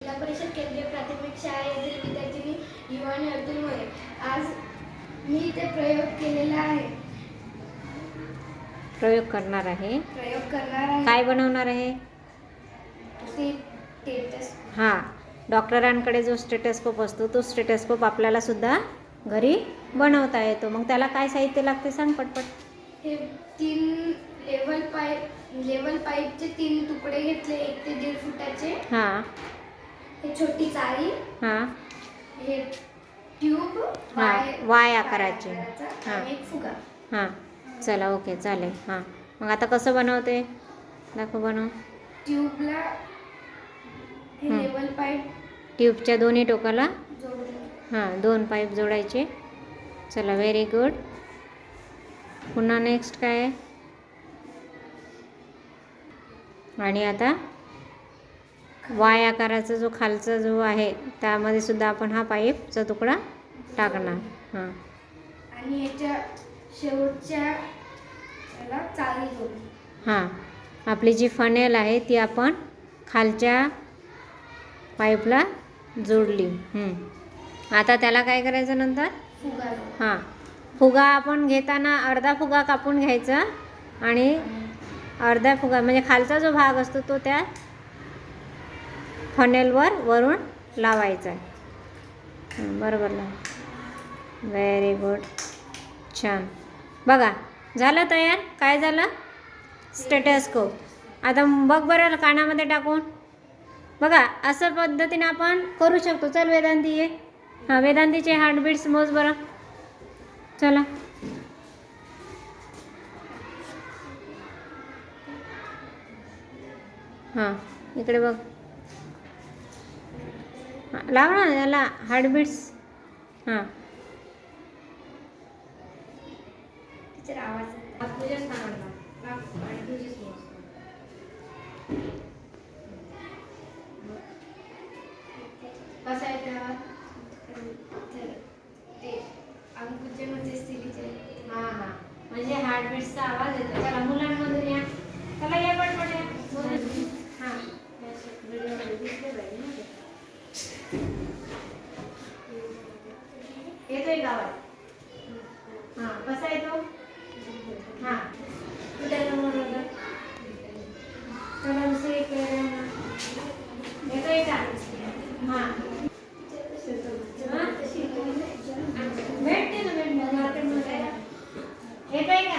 जिल्हा परिषद केंद्रीय प्राथमिक शाळा येथील विद्यार्थिनी युवानी अर्जुन मोरे आज मी इथे प्रयोग केलेला आहे. प्रयोग करणार आहे. प्रयोग करणार आहे. काय बनवणार आहे? ते टेटस हां. डॉक्टरांकडे जो स्टेटस्कोप असतो तो स्टेटस्कोप आपल्याला सुद्धा घरी बनवता येतो. मग त्याला काय साहित्य लागते सांग पटपट. हे तीन लेवल पाईप लेवल पाईपचे तीन तुकडे घेतले एक ते दीड फुटाचे. हां. हे छोटी चाळी हां. हे ट्यूब हा, वाय- आकाराचे. हा. आणि एक फुगा. हां. चला ओके चालेल. हां. मग आता कसं बनवते? दाखव बनव. ट्यूबला हे हं. लेवल पाईप ट्यूबच्या दोन्ही टोकाला? जोडून. हां दोन पाईप जोडायचे. चला व्हेरी गुड पुन्हा नेक्स्ट काय? आहे आणि आता? वाय आकाराचा जो खालचा जो आहे त्यामध्ये सुद्धा आपण हा पाईपचा तुकडा टाकणार. हां. आणि याच्या शेवटच्या हां. आपली जी फनेल आहे ती आपण खालच्या पाईपला जोडली. आता त्याला काय करायचं नंतर. हां. फुगा आपण घेताना अर्धा फुगा कापून घ्यायचा आणि अर्धा फुगा म्हणजे खालचा जो भाग असतो तो त्या फनेलवर वरून लावायचं आहे. बरोबर लाव व्हेरी गुड छान. बघा झालं तयार? काय झालं? स्टेटस्कोप आता बघ बरं कानामध्ये टाकून. बघा असं पद्धतीने आपण करू शकतो. चल वेदांती ये. हां वेदांतीचे हार्टबीट्स मोज बरं. चला. हां इकडे बघ. लाव ना याला हार्टबीट्स हां आवाज ते म्हणजे हां हां म्हणजे आवाज येतो त्याला मुलांमधून या त्याला या पटपट या मुलं. हां व्हिडिओमध्ये दिसले पाहिजे ना ते. येतोय गावात हा कसा येतो हा. कुठे समोर होतं येतोय का? हा. भेटते ना भेट मार्केटमध्ये येतोय का?